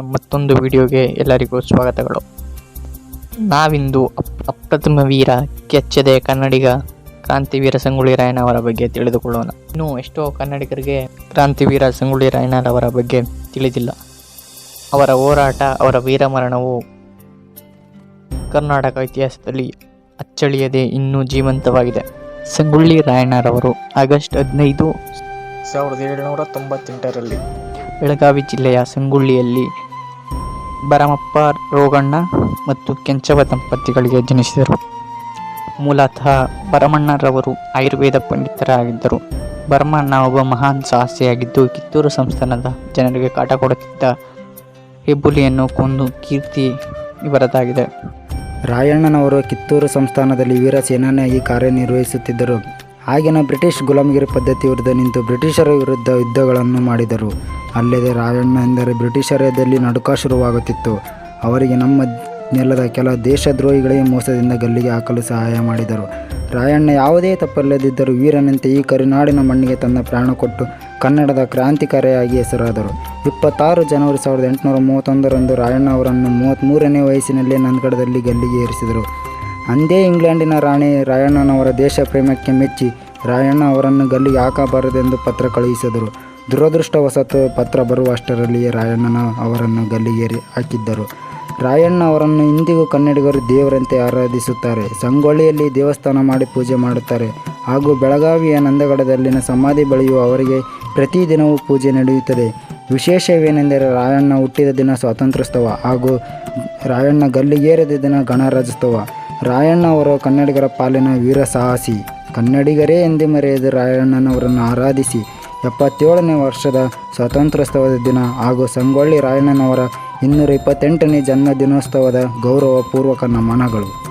ಮತ್ತೊಂದು ವಿಡಿಯೋಗೆ ಎಲ್ಲರಿಗೂ ಸ್ವಾಗತಗಳು. ನಾವಿಂದು ಅಪ್- ಅಪ್ರತಿಮ ವೀರ ಕೆಚ್ಚದೆ ಕನ್ನಡಿಗ ಕ್ರಾಂತಿವೀರ ಸಂಗೊಳ್ಳಿ ರಾಯಣ್ಣವರ ಬಗ್ಗೆ ತಿಳಿದುಕೊಳ್ಳೋಣ. ಇನ್ನು ಎಷ್ಟೋ ಕನ್ನಡಿಗರಿಗೆ ಕ್ರಾಂತಿವೀರ ಸಂಗೊಳ್ಳಿ ರಾಯಣ್ಣರವರ ಬಗ್ಗೆ ತಿಳಿದಿಲ್ಲ. ಅವರ ಹೋರಾಟ, ಅವರ ವೀರಮರಣವು ಕರ್ನಾಟಕ ಇತಿಹಾಸದಲ್ಲಿ ಅಚ್ಚಳಿಯದೆ ಇನ್ನೂ ಜೀವಂತವಾಗಿದೆ. ಸಂಗೊಳ್ಳಿ ರಾಯಣ್ಣರವರು ಆಗಸ್ಟ್ ಹದಿನೈದು, ಸಾವಿರದ ಏಳುನೂರ ತೊಂಬತ್ತೆಂಟರಲ್ಲಿ ಬೆಳಗಾವಿ ಜಿಲ್ಲೆಯ ಸಂಗೊಳ್ಳಿಯಲ್ಲಿ ಭರಮಪ್ಪ, ರೋಗಣ್ಣ ಮತ್ತು ಕೆಂಚವ ದಂಪತಿಗಳಿಗೆ ಜನಿಸಿದರು. ಮೂಲತಃ ಭರಮಣ್ಣರವರು ಆಯುರ್ವೇದ ಪಂಡಿತರಾಗಿದ್ದರು. ಭರಮಣ್ಣ ಒಬ್ಬ ಮಹಾನ್ ಸಾಹಸಿಯಾಗಿದ್ದು ಕಿತ್ತೂರು ಸಂಸ್ಥಾನದ ಜನರಿಗೆ ಕಾಟ ಕೊಡುತ್ತಿದ್ದ ಹೆಬ್ಬುಲಿಯನ್ನು ಕೊಂದು ಕೀರ್ತಿ ಇವರದಾಗಿದೆ. ರಾಯಣ್ಣನವರು ಕಿತ್ತೂರು ಸಂಸ್ಥಾನದಲ್ಲಿ ವೀರ ಸೇನಾನಿಯಾಗಿ ಕಾರ್ಯನಿರ್ವಹಿಸುತ್ತಿದ್ದರು. ಆಗಿನ ಬ್ರಿಟಿಷ್ ಗುಲಾಮಗಿರಿ ಪದ್ಧತಿ ವಿರುದ್ಧ ನಿಂತು ಬ್ರಿಟಿಷರ ವಿರುದ್ಧ ಯುದ್ಧಗಳನ್ನು ಮಾಡಿದರು. ಅಲ್ಲದೆ ರಾಯಣ್ಣ ಎಂದರೆ ಬ್ರಿಟಿಷರದಲ್ಲಿ ನಡುಕ ಶುರುವಾಗುತ್ತಿತ್ತು. ಅವರಿಗೆ ನಮ್ಮ ನೆಲದ ಕೆಲ ದೇಶದ್ರೋಹಿಗಳಿಗೆ ಮೋಸದಿಂದ ಗಲ್ಲಿಗೆ ಹಾಕಲು ಸಹಾಯ ಮಾಡಿದರು. ರಾಯಣ್ಣ ಯಾವುದೇ ತಪ್ಪಲ್ಲದಿದ್ದರೂ ವೀರನಂತೆ ಈ ಕರುನಾಡಿನ ಮಣ್ಣಿಗೆ ತನ್ನ ಪ್ರಾಣ ಕೊಟ್ಟು ಕನ್ನಡದ ಕ್ರಾಂತಿಕಾರಿಯಾಗಿ ಹೆಸರಾದರು. ಇಪ್ಪತ್ತಾರು ಜನವರಿ ಸಾವಿರದ ಎಂಟುನೂರ ಮೂವತ್ತೊಂದರಂದು ರಾಯಣ್ಣ ಅವರನ್ನು ಮೂವತ್ತ್ಮೂರನೇ ವಯಸ್ಸಿನಲ್ಲೇ ನಂದಗಡದಲ್ಲಿ ಗಲ್ಲಿಗೆ ಏರಿಸಿದರು. ಅಂದೇ ಇಂಗ್ಲೆಂಡಿನ ರಾಣಿ ರಾಯಣ್ಣನವರ ದೇಶ ಪ್ರೇಮಕ್ಕೆ ಮೆಚ್ಚಿ ರಾಯಣ್ಣ ಅವರನ್ನು ಗಲ್ಲಿಗೆ ಹಾಕಬಾರದೆಂದು ಪತ್ರ ಕಳುಹಿಸಿದರು. ದುರದೃಷ್ಟವಶಾತ್ ಪತ್ರ ಬರುವಷ್ಟರಲ್ಲಿಯೇ ರಾಯಣ್ಣನ ಅವರನ್ನು ಗಲ್ಲಿಗೇರಿ ಹಾಕಿದ್ದರು. ರಾಯಣ್ಣ ಅವರನ್ನು ಇಂದಿಗೂ ಕನ್ನಡಿಗರು ದೇವರಂತೆ ಆರಾಧಿಸುತ್ತಾರೆ. ಸಂಗೊಳ್ಳಿಯಲ್ಲಿ ದೇವಸ್ಥಾನ ಮಾಡಿ ಪೂಜೆ ಮಾಡುತ್ತಾರೆ. ಹಾಗೂ ಬೆಳಗಾವಿಯ ನಂದಗಡದಲ್ಲಿನ ಸಮಾಧಿ ಬಳಿಯೂ ಅವರಿಗೆ ಪ್ರತಿದಿನವೂ ಪೂಜೆ ನಡೆಯುತ್ತದೆ. ವಿಶೇಷವೇನೆಂದರೆ ರಾಯಣ್ಣ ಹುಟ್ಟಿದ ದಿನ ಸ್ವಾತಂತ್ರ್ಯೋತ್ಸವ ಹಾಗೂ ರಾಯಣ್ಣ ಗಲ್ಲಿಗೇರಿದ ದಿನ ಗಣರಾಜ್ಯೋತ್ಸವ. ರಾಯಣ್ಣ ಅವರು ಕನ್ನಡಿಗರ ಪಾಲಿನ ವೀರ ಸಾಹಸಿ. ಕನ್ನಡಿಗರೇ ಎಂದೇ ಮರೆಯದ ರಾಯಣ್ಣನವರನ್ನು ಆರಾಧಿಸಿ ಎಪ್ಪತ್ತೇಳನೇ ವರ್ಷದ ಸ್ವಾತಂತ್ರ್ಯೋತ್ಸವದ ದಿನ ಹಾಗೂ ಸಂಗೊಳ್ಳಿ ರಾಯಣ್ಣನವರ ಇನ್ನೂರ ಇಪ್ಪತ್ತೆಂಟನೇ ಜನ್ಮ ದಿನೋತ್ಸವದ ಗೌರವ ಪೂರ್ವಕ ನಮನಗಳು.